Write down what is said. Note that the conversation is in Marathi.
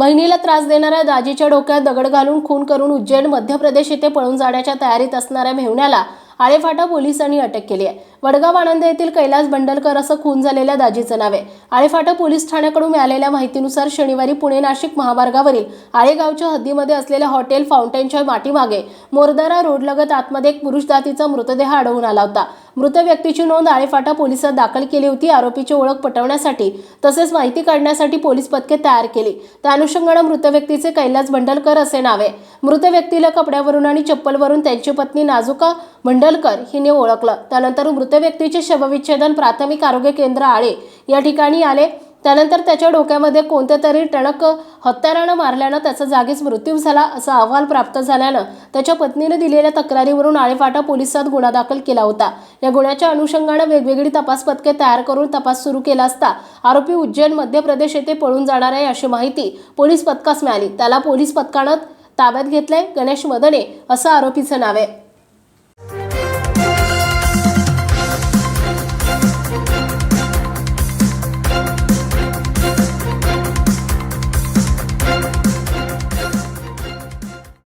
बहिणीला त्रास देणाऱ्या दाजीच्या डोक्यात दगड घालून खून करून उज्जैन मध्य प्रदेश येथे पळून जाण्याच्या तयारीत असणाऱ्या मेहुण्याला आळेफाटा पोलिसांनी अटक केली आहे. वडगाव आनंद येथील कैलास बंडलकर असं खून झालेल्या दाजीचं नाव आहे. आळेफाटा पोलीस ठाण्याकडून मिळालेल्या माहितीनुसार शनिवारी पुणे नाशिक महामार्गावरील आळेगावच्या हद्दीमध्ये असलेल्या हॉटेल फाउंटेनच्या माटीमागे मोरदारा रोडलगत आतमध्ये एक पुरुष जातीचा मृतदेह आढळून आला होता. मृत व्यक्तीची नोंद आळेफाटा पोलिसात दाखल केली होती. आरोपीची ओळख पटवण्यासाठी तसेच माहिती काढण्यासाठी पोलीस पथके तयार केली. त्या अनुषंगानं मृत व्यक्तीचे कैलास भंडलकर असे नाव. आहे मृत व्यक्तीला कपड्यावरून आणि चप्पलवरून त्यांची पत्नी नाजुका भंडलकर हिने ओळखलं. त्यानंतर मृत व्यक्तीचे शवविच्छेदन प्राथमिक आरोग्य केंद्र आळे या ठिकाणी आले. त्यानंतर त्याच्या डोक्यामध्ये कोणत्या तरी टणक हत्यारानं मारल्यानं त्याचा जागीच मृत्यू झाला असा अहवाल प्राप्त झाल्यानं त्याच्या पत्नीने दिलेल्या तक्रारीवरून आळेफाटा पोलिसात गुन्हा दाखल केला होता. या गुन्ह्याच्या अनुषंगानं वेगवेगळी तपास पथके तयार करून तपास सुरू केला असता आरोपी उज्जैन मध्य प्रदेश येथे पळून जाणार आहे अशी माहिती पोलीस पथकास मिळाली. त्याला पोलीस पथकानं ताब्यात घेतलंय गणेश मदने असं आरोपीचं नाव आहे.